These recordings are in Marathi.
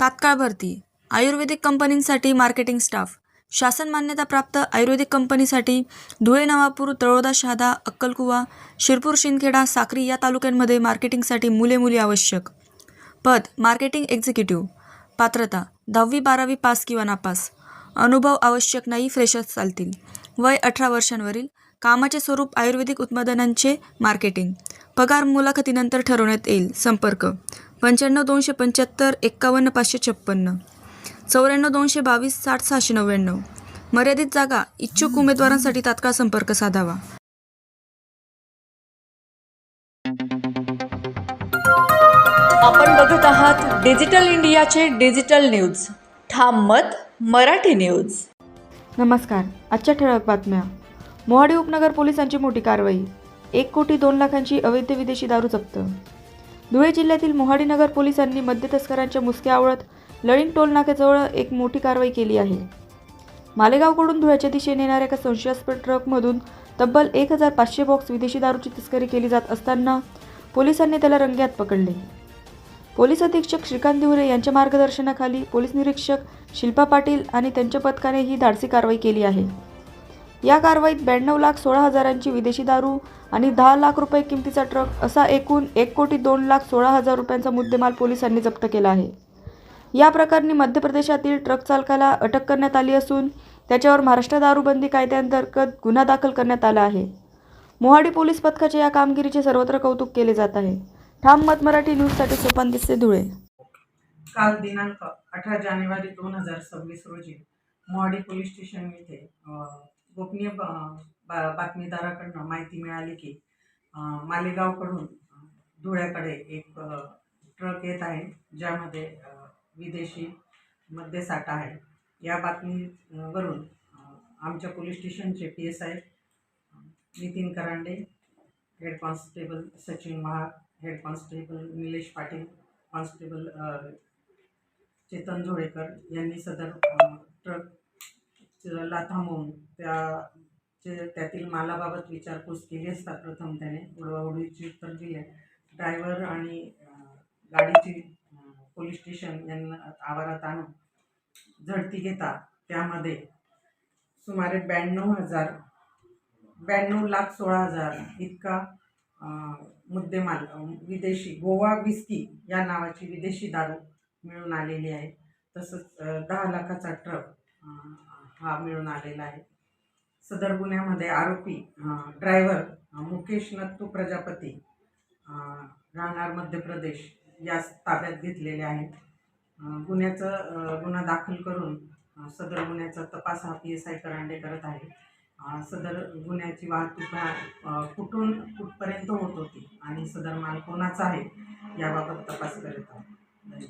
तात्काळ भरती. आयुर्वेदिक कंपनींसाठी मार्केटिंग स्टाफ. शासन मान्यताप्राप्त आयुर्वेदिक कंपनीसाठी धुळे नवापूर तळोदा शहादा अक्कलकुवा शिरपूर शिंदखेडा साक्री या तालुक्यांमध्ये मार्केटिंगसाठी मुले मुली आवश्यक. पद मार्केटिंग एक्झिक्युटिव्ह. पात्रता दहावी बारावी पास किंवा नापास. अनुभव आवश्यक नाही फ्रेशर्स चालतील. वय अठरा वर्षांवरील कामाचे स्वरूप आयुर्वेदिक उत्पादनांचे मार्केटिंग. पगार मुलाखतीनंतर ठरवण्यात येईल संपर्क. पंच्याण्णव दोनशे पंच्याहत्तर एक्कावन्न पाचशे छप्पन्न. चौऱ्याण्णव दोनशे बावीस साठ सहाशे नव्याण्णव. मर्यादित जागा इच्छुक उमेदवारांसाठी तात्काळ संपर्क साधावा. आपण बघत आहात डिजिटल इंडियाचे डिजिटल न्यूज. ठाम मत मराठी न्यूज. नमस्कार आजच्या ठळक बातम्या. मोहाडी उपनगर पोलिसांची मोठी कारवाई. एक कोटी दोन लाखांची अवैध विदेशी दारू जप्त. धुळे जिल्ह्यातील मोहाडीनगर पोलिसांनी मद्य तस्करांच्या मुसक्या आवळत लळिंग टोल नाक्याजवळ एक मोठी कारवाई केली आहे. मालेगावकडून धुळ्याच्या दिशेने येणाऱ्या एका संशयास्पद ट्रकमधून तब्बल एक हजार पाचशे बॉक्स विदेशी दारूची तस्करी केली जात असताना पोलिसांनी त्याला रंग्यात पकडले. पोलीस अधीक्षक श्रीकांत दिवरे यांच्या मार्गदर्शनाखाली पोलीस निरीक्षक शिल्पा पाटील आणि त्यांच्या पथकाने ही धाडसी कारवाई केली आहे. या कारवाईत ब्याण्णव लाख सोळा हजारांची विदेशी दारू आणि दहा लाख रुपये किमतीचा ट्रक असा एकूण एक कोटी दोन लाख सोळा हजार रुपयांचा मुद्देमाल पोलिसांनी जप्त केला आहे. या प्रकरणी मध्य प्रदेशातील ट्रक चालकाला अटक करण्यात आली असून त्याच्यावर महाराष्ट्र दारूबंदी कायद्याअंतर्गत गुन्हा दाखल करण्यात आला आहे. मोहाडी पोलीस पथकाच्या या कामगिरीचे सर्वत्र कौतुक केले जात आहे. ठाम मत मराठी न्यूजसाठी सोपान दिसते धुळे. काल दिनांक अठरा जानेवारी दोन हजार सव्वीस रोजी मोहाडी पोलीस स्टेशन येथे गोपनीय बा- बातमीदाराकडनं माहिती मिळाली की मालेगावकडून धुळ्याकडे एक ट्रक येत आहे ज्यामध्ये विदेशी मद्यसाठा आहे. या बातमीवरून आमच्या पोलीस स्टेशनचे P S I Nitin Karande head constable Sachin Mahag head constable Nilesh Patil constable Chetan Zolekar यांनी सदर ट्रक ला थांबवून त्या त्यातील मालाबाबत विचारपूस केली असता प्रथम त्याने उडवाउडवीची उत्तर दिले. ड्रायव्हर आणि गाडीची पोलीस स्टेशन यांना आवारात आणून झडती घेता. त्यामध्ये सुमारे ब्याण्णव हजार ब्याण्णव लाख सोळा हजार इतका मुद्देमाल विदेशी गोवा विस्की या नावाची विदेशी दारू मिळून आलेली आहे. तसंच दहा लाखाचा ट्रक हा मिळून आलेला आहे. सदर गुन्ह्यामध्ये आरोपी ड्रायव्हर मुकेश नत्तू प्रजापती राहणार मध्य प्रदेश यास ताब्यात घेतलेले आहेत. गुन्ह्याचं गुन्हा दाखल करून सदर गुन्ह्याचा तपास हा पी एस आय करांडे करत आहे. सदर गुन्ह्याची वाहतूक हा, कुठून कुठपर्यंत होत होती आणि सदर माल कोणाचा आहे याबाबत तपास करत आहे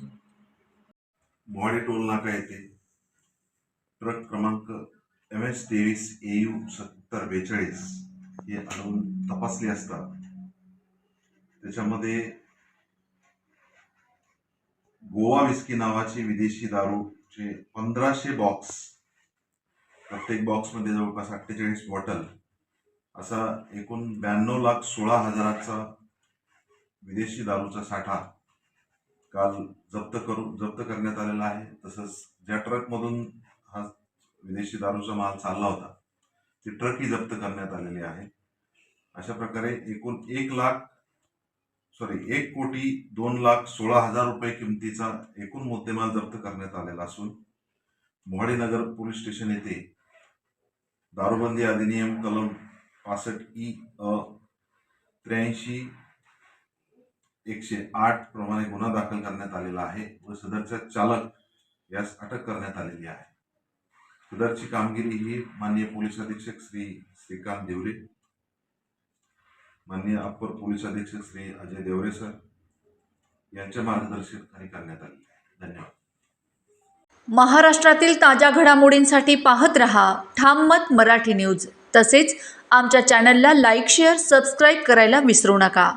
बॉडी टोल नाका येते ट्रक क्रमांक एम एस तेवीस ए यू सत्तर बेचाळीस हे आणून तपासले असता त्याच्यामध्ये गोवा विस्की नावाची विदेशी दारूचे पंधराशे बॉक्स प्रत्येक बॉक्समध्ये जवळपास अठ्ठेचाळीस बॉटल असा एकूण ब्याण्णव लाख सोळा हजाराचा विदेशी दारूचा साठा काल जप्त करू जप्त करण्यात आलेला आहे. तसंच ज्या ट्रकमधून हा विदेशी दारूचा माल चालला होता. ती ट्रकही जप्त करण्यात आलेली आहे. अशा प्रकारे एकूण एक लाख सॉरी एक कोटी दोन लाख सोळा हजार रुपये किमतीचा एकूण मुद्देमाल जप्त करण्यात आलेला असून मोहाडी नगर पोलीस स्टेशन येथे दारूबंदी अधिनियम कलम पासष्ट ई अ त्र्याऐंशी एकशे आठ प्रमाणे गुन्हा दाखल करण्यात आलेला आहे व सदरचा चालक यास अटक करण्यात आलेली आहे. सदरची कामगिरी ही माननीय पोलीस अधीक्षक श्री श्रीकांत देवरे माननीय अप्पर पोलीस अधीक्षक श्री अजय देवरे सर यांच्या मार्गदर्शनाखाली करण्यात आली. धन्यवाद. महाराष्ट्रातील ताज्या घडामोडींसाठी पाहत रहा ठाम मत मराठी न्यूज. तसेच आमच्या चॅनलला लाईक शेअर सबस्क्राईब करायला विसरू नका.